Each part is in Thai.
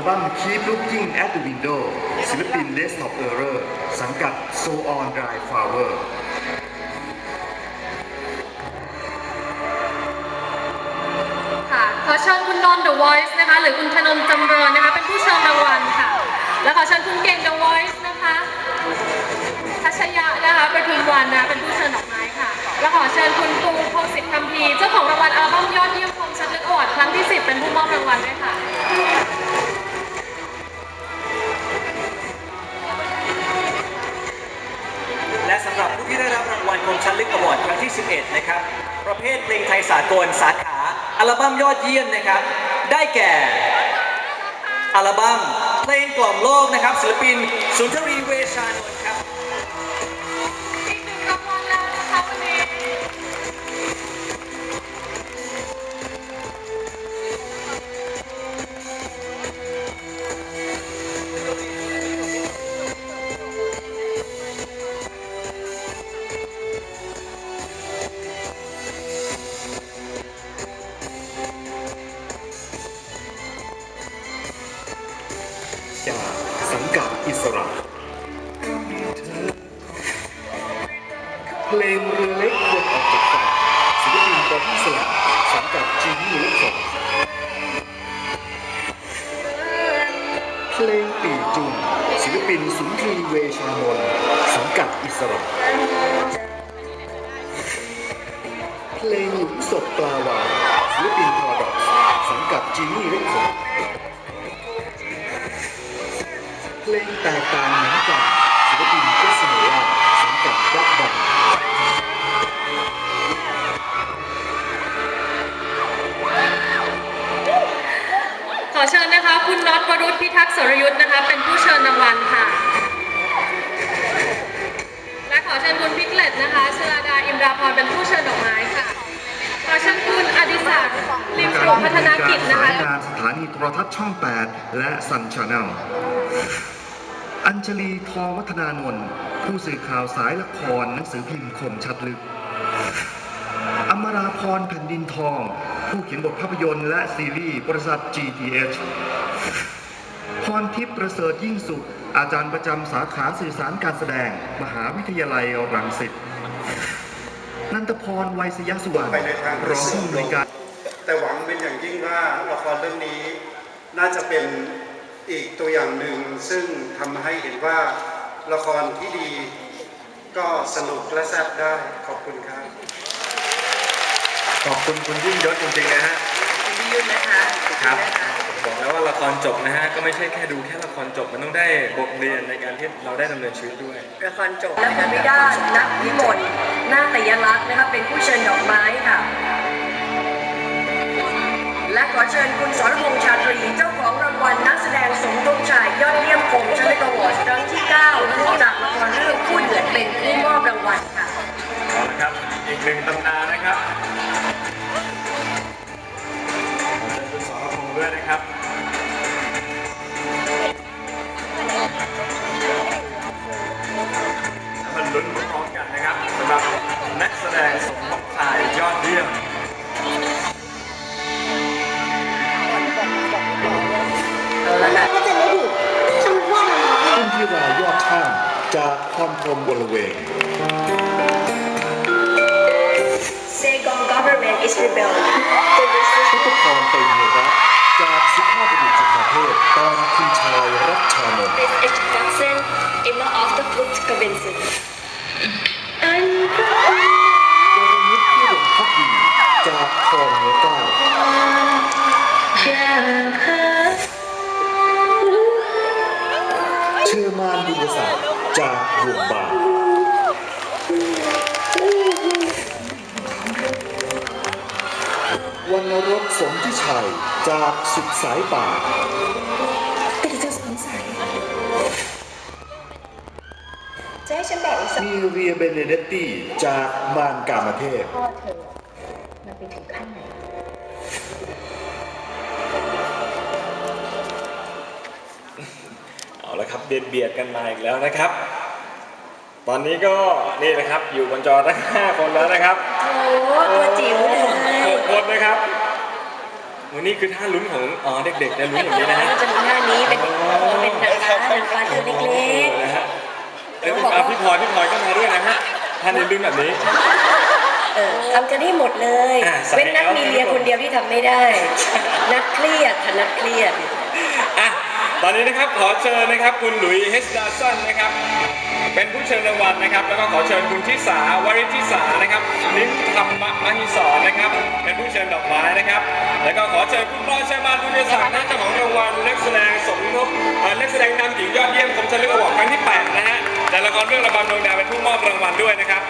ลบั้ม Keep Looking at the Window ศิลปิน Less of Error สังกัด So On Dry Flower ค่ะ ขอเชิญคุณนนท์ The Voice นะคะ หรือคุณธนนท์จำเริญนะคะ เป็นผู้เชิญรางวัลค่ะ และขอเชิญคุณเก่ง The Voice นะคะทัชยะนะคะประทุมวันนะ เป็นผู้เชิญดอกไม้ค่ะ และขอเชิญคุณปูพงศิษฐ์คำพีเจ้าของรางวัลอัลบั้มยอดเยี่ยมคมชัดลึกอวอดครั้งที่ 10 เป็นผู้มอบรางวัลด้วยค่ะ กลสาขาอัลบั้มยอดเยี่ยมนะครับ ได้แก่อัลบั้มเพลงกล่อมโลกนะครับศิลปินสุนทรีเวชานนท์ ปินสุนทรีเวชานนท์สังกัดอิสระเพลงหลุมศพปลาวานศิลปินพอดอกสังกัดจีนี่เล็กสอเพลงแตกต่างเหมือนกัน คุณน็อตวรุษพิทักษ์สรยุทธ์นะคะ เป็นผู้เชิญรางวัลค่ะ และขอเชิญคุณพิกเลตนะคะชลาดาอิมราพรเป็นผู้เชิญดอกไม้ค่ะ ขอเชิญคุณอดิศักดิ์ริมโปรพัฒนากิจนะคะสายงานสถานีโทรทัศน์ช่อง 8 และซันชาแนลอัญชลีทองวัฒนานนท์ผู้สื่อข่าวสายละครหนังสือพิมพ์คมชัดลึก อมราพรแผ่นดินทอง ผู้เขียนบทภาพยนตร์และซีรีส์บริษัท GTH พรทิพย์ประเสริฐยิ่งสุข อาจารย์ประจำสาขาสื่อสารการแสดง มหาวิทยาลัยรังสิตนันทพรไวยสยสุวรรณไปในทางรองผู้อำนวยการ แต่หวังเป็นอย่างยิ่งว่าละครเรื่องนี้น่าจะเป็นอีกตัวอย่างหนึ่งซึ่งทำให้เห็นว่าละครที่ดีก็สนุกและแซ่บได้ขอบคุณครับ ขอบคุณคุณยิ่งยศจริงๆนะฮะพี่ยุ่นนะคะครับนะ คะบอกแล้วว่าละครจบนะฮะก็ไม่ใช่แค่ดูแค่ละครจบมันต้องได้บทเรียนในการที่เราได้ดำเนินชีวิตด้วย ละครจบและคุณวิดานักวิมลนาตยลักษณ์นะคะเป็นผู้เชิญดอกไม้ค่ะ และขอเชิญคุณสรพงษ์ชาตรีเจ้าของรางวัลนักแสดงสมทบชายยอดเยี่ยมคมชลิตอวอร์ดครั้งที่9จากละครเรื่องคู่เดือดเป็นผู้มอบรางวัลค่ะ เอาละครับอีกหนึ่งตำน จากพรพรหมวรเวง Saigon government is rebelling. พุทธพรเต็มรักจากสุภาพบุรุษจุฬาเทพตอนคุณชายรัชชานนท์ Dit is Jackson, immer auf der Flucht วรรณรสสมทิชัยจากสุดสายป่าจะให้ฉันบอกอีกสักมีเรียเบเนเดตตี้จากมารกามเทพ พ่อเธอมันไปถึงขั้นไหน เอาละครับเบียดเบียดกันมาอีกแล้วนะครับ ตอนนี้ก็นี่นะครับอยู่บนจอทั้ง 5 คนแล้วนะครับ โอ้ตัวจิ๋วเลย หกคนนะครับวันนี้คือท่าลุ้นของอ๋อเด็กๆจะลุ้นอย่างนี้นะฮะ จะมีหน้านี้เป็นเป็นนางฟ้านางฟ้าตัวเล็กนะฮะเอ้ยอะพี่พลอยพี่พลอยก็มาด้วยนะฮะท่านในลุ้นแบบนี้ เออทำกันได้หมดเลย อะใส่เว้นนักแล้ว มีเลียคนเดียวที่ทำไม่ได้ นักเครียดค่ะนักเครียด อะ ตอนนี้นะครับขอเชิญนะครับคุณหลุยส์เฮสดาสันนะครับ เป็นผู้เชิญรางวัลนะครับ แล้วก็ขอเชิญคุณทิสาวริทิสานะครับลิ้นธรรมมหิศรนะครับ เป็นผู้เชิญดอกไม้นะครับ แล้วก็ขอเชิญคุณพลอยชัยมานบุญยศักดิ์นะเจ้าของรางวัลนักแสดงสมทบนักแสดงนำหญิงยอดเยี่ยมคมชันลึกอวอร์ดครั้งที่8นะฮะแต่ละครเรื่องระบำดวงดาวเป็นผู้มอบรางวัลด้วยนะครับ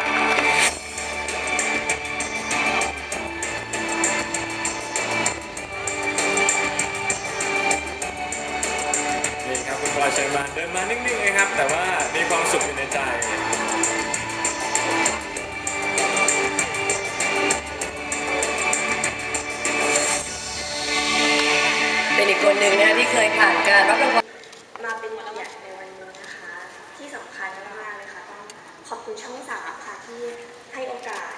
ยผ่านการรับรางวัลมาเป็นเกียรติในวันนี้นะคะ ที่สำคัญมากๆเลยค่ะต้องขอบคุณช่องสามค่ะที่ให้โอกาส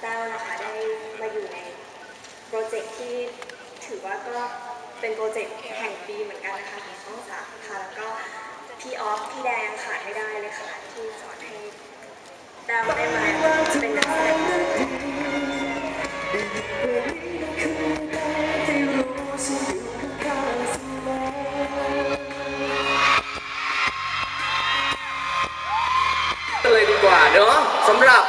แต้วนะคะได้มาอยู่ในโปรเจกต์ที่ถือว่าก็เป็นโปรเจกต์แห่งปีเหมือนกันนะคะของช่องสามค่ะแล้วก็พี่ออฟพี่แดงขาดไม่ได้เลยค่ะที่สอนให้แต้วได้มาเป็นนักแสดง สำหรับ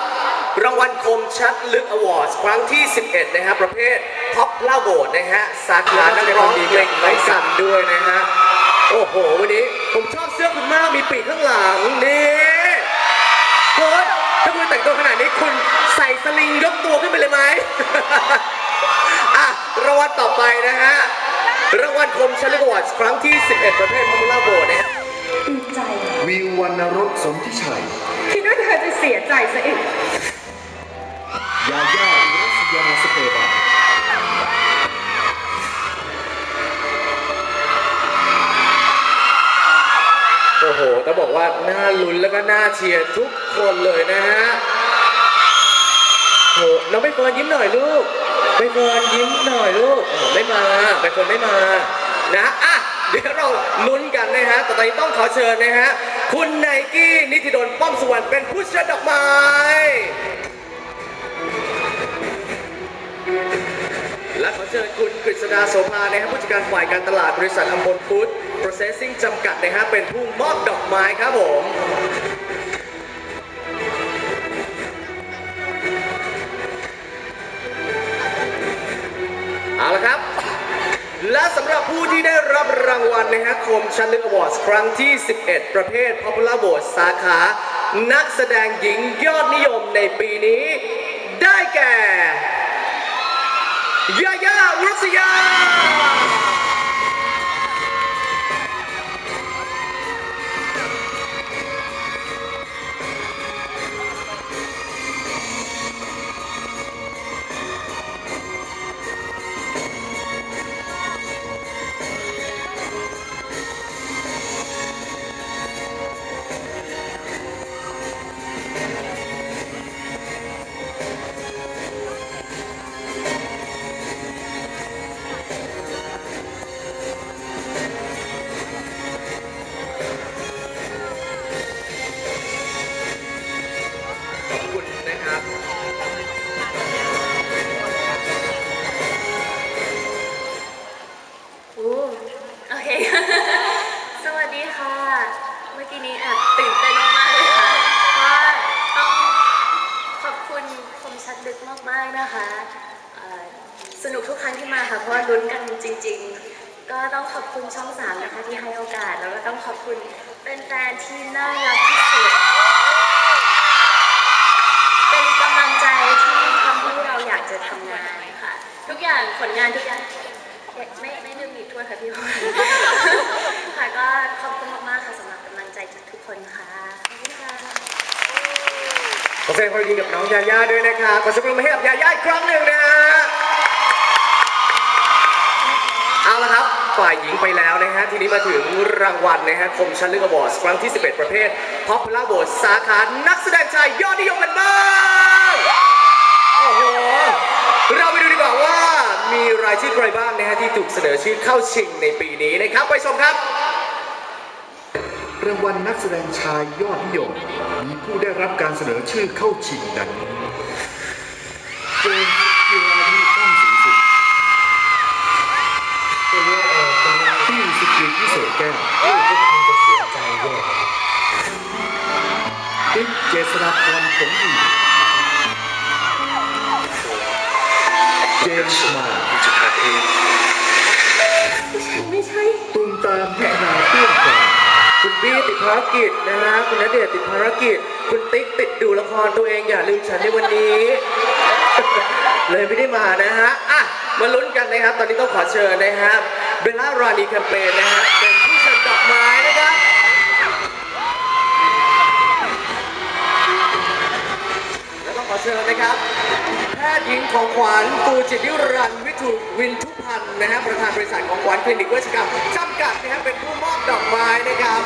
รางวัลคมชัดลึกอวอร์ดครั้งที่ 11 นะครับประเภทท็อปล่าโบดนะฮะสาขานักร้องเพลงไร้สั่นด้วยนะฮะโอ้โห วันนี้ผมชอบเสื้อคุณมากมีปีกข้างหลังนี่คุณถ้าคุณแต่งตัวขนาดนี้คุณใส่สลิงยกตัวขึ้นไปเลยไหมอะรางวัลต่อไปนะฮะรางวัลคมชัดลึกอวอร์ดครั้งที่ 11 ประเภทท็อปล่าโบดนะฮะวิววรรณรสสนทิชัย คิดว่าเธอจะเสียใจซะอีก ยาย่าอุรัสยาสเปบาโอ้โห ต้องบอกว่าน่าลุ้นแล้วก็น่าเชียร์ทุกคนเลยนะฮะโหน้องใบเฟิร์นยิ้มหน่อยลูกใบเฟิร์นยิ้มหน่อยลูกอ๋อไม่มาใบเฟิร์นไม่มา นะอะเดี๋ยวเราลุ้นกันนะฮะแต่ตอนนี้ต้องขอเชิญนะฮะ คุณไนกี้นิติดลป้อมสุวรรณเป็นผู้เชิดดอกไม้และขอเชิญคุณกฤษดาโสภานะครับผู้จัดการฝ่ายการตลาดบริษัทอัมพลฟู้ดโปรเซสซิ่งจำกัดนะฮะเป็นผู้มอบดอกไม้ครับผม และสำหรับผู้ที่ได้รับรางวัลนะฮะคมชันลึกอวอร์ดครั้งที่ 11 ประเภท Popular Vote สาขา นักแสดงหญิงยอดนิยมในปีนี้ ได้แก่ ยาย่าอุรัสยา นี้แอบตื่นเต้นมากๆเลยค่ะว่าต้องขอบคุณคมชัดลึกมากๆนะคะเอ่อสนุกทุกครั้งที่มาค่ะ เพราะว่าลุ้นกันจริง ๆ ก็ต้องขอบคุณช่องสามนะคะที่ให้โอกาส แล้วก็ต้องขอบคุณเป็นแฟนๆที่น่ารักที่สุด เป็นกำลังใจที่ทำให้เราอยากจะทำงานค่ะ ทุกอย่างผลงานทุกอย่างไม่ไม่ลืมอีกถ้วยค่ะพี่พลค่ะก็ขอบคุณมากๆค่ะสำหรับ ใจจากทุกคนค่ะขอบคุณค่ะขอแสดงความยินดีกับน้องยาย่าด้วยนะครับขอเสียงปรบมือให้กับยาย่าอีกครั้งหนึ่งนะฮะเอาละครับ ฝ่ายหญิงไปแล้วนะฮะ ทีนี้มาถึงรางวัลนะฮะ คมชันลึกอวอร์ดครั้งที่ 11 ประเภท Popular Vote สาขานักแสดงชายยอดนิยมกันบ้างโอ้โห เราไปดูดีกว่าว่า มีรายชื่อใครบ้างนะฮะ ที่ถูกเสนอชื่อเข้าชิงในปีนี้นะครับ ไปชมครับ รางวัลนักแสดงชายยอดนิยม มีผู้ได้รับการเสนอชื่อเข้าชิงดังนี้เจมส์จิรายุตั้งสูงสุดที่สุกรีพิเศษแก้วติ๊กเจษฎาพรผลดีเจมส์มาไม่ ภารกิจนะฮะคุณณเดชน์ติดภารกิจ คุณติ๊กติดดูละครตัวเองอย่าลืมฉันในวันนี้ เลยไม่ได้มานะฮะอะมาลุ้นกันนะครับ ตอนนี้ต้องขอเชิญนะครับเบลล่ารานีแคมเปญนะฮะเป็นผู้เชิญดอกไม้นะครับแล้วต้องขอเชิญนะครับแพทย์หญิงของขวัญปูจิตยุรันวิทูวินทุพันธ์นะฮะประธานบริษัทของขวัญคลินิกเวชกรรมจำกัดนะฮะเป็นผู้มอบดอกไม้นะครับ